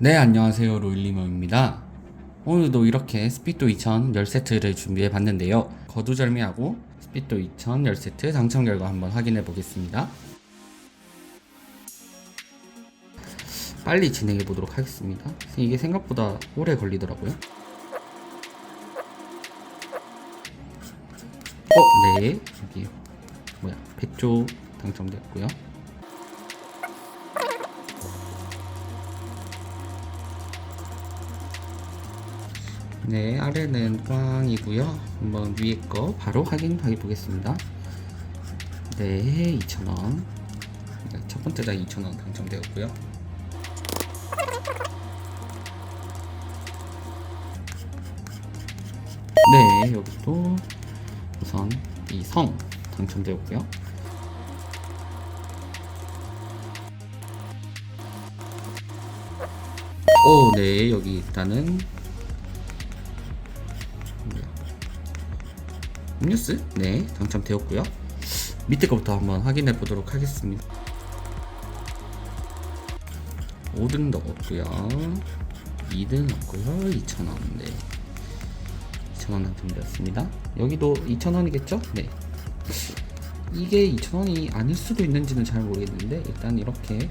네, 안녕하세요. 로일리머입니다. 오늘도 이렇게 스피또 2000 10세트를 준비해 봤는데요. 거두절미하고 스피또 2000 10세트 당첨 결과 한번 확인해 보겠습니다. 빨리 진행해 보도록 하겠습니다. 이게 생각보다 오래 걸리더라고요. 어, 네. 여기 뭐야? 배조 당첨됐고요. 네, 아래는 꽝이고요. 한번 위에 거 바로 확인해 보겠습니다. 네, 2,000원. 첫 번째 장 2,000원 당첨되었고요. 네, 여기도 우선 이 성 당첨되었고요. 오, 네, 여기 일단은 음료수? 네, 당첨되었고요. 밑에 거부터 한번 확인해 보도록 하겠습니다. 5등 넣었고요. 2등 넣었고요. 2,000원. 네. 2,000원 당첨되었습니다. 여기도 2,000원이겠죠? 네. 이게 2,000원이 아닐 수도 있는지는 잘 모르겠는데 일단 이렇게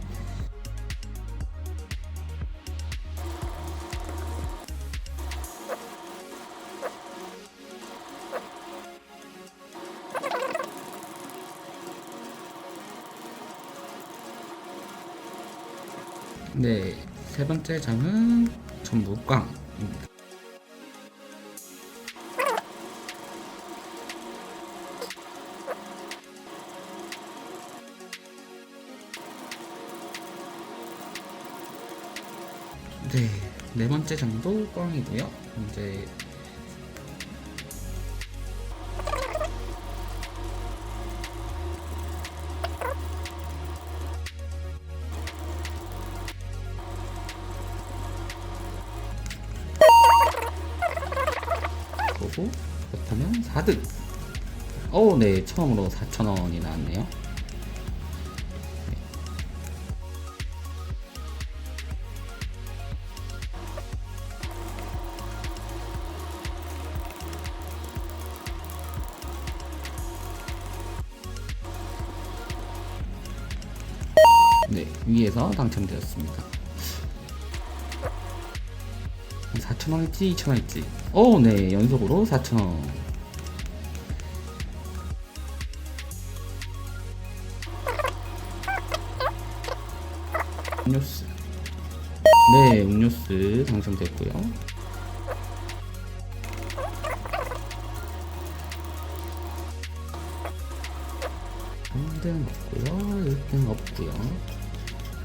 네, 세 번째 장은 전부 꽝입니다. 네, 네 번째 장도 꽝이고요. 이제 보고 그렇다면 4등. 어, 네, 처음으로 4,000원이 나왔네요. 네, 위에서 당첨되었습니다. 4,000원 했지? 2,000원 했지? 어, 네, 연속으로 4,000원. 음료수. 네, 음료수 당첨됐고요. 삼등 없고요. 1등 없고요.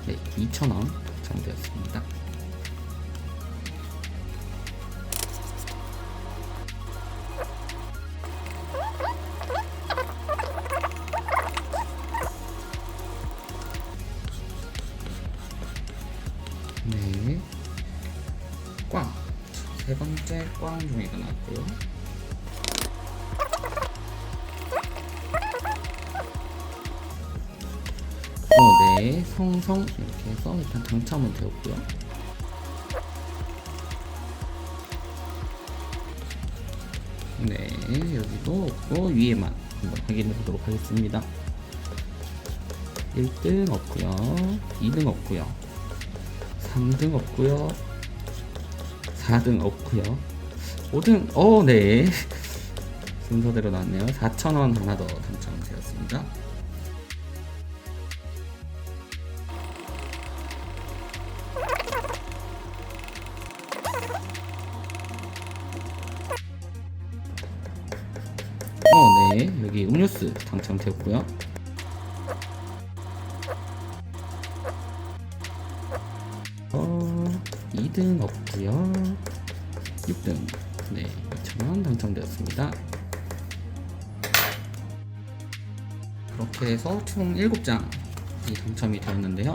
네, 2,000원 당첨되었습니다. 세 번째 꽝 종이가 나왔고요. 어, 네. 성성 이렇게 해서 일단 당첨은 되었고요. 네, 여기도 없고 위에만 한번 확인해 보도록 하겠습니다. 1등 없고요. 2등 없고요. 3등 없고요. 4등 없고요. 5등 어, 네. 순서대로 나왔네요. 4,000원 하나 더 당첨되었습니다. 어, 네. 여기 음료수 당첨되었고요. 2등 없고요. 6등. 네, 2,000원 당첨되었습니다. 그렇게 해서 총 7장이 당첨이 되었는데요.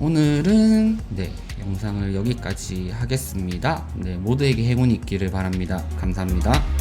오늘은 네 영상을 여기까지 하겠습니다. 네 모두에게 행운이 있기를 바랍니다. 감사합니다.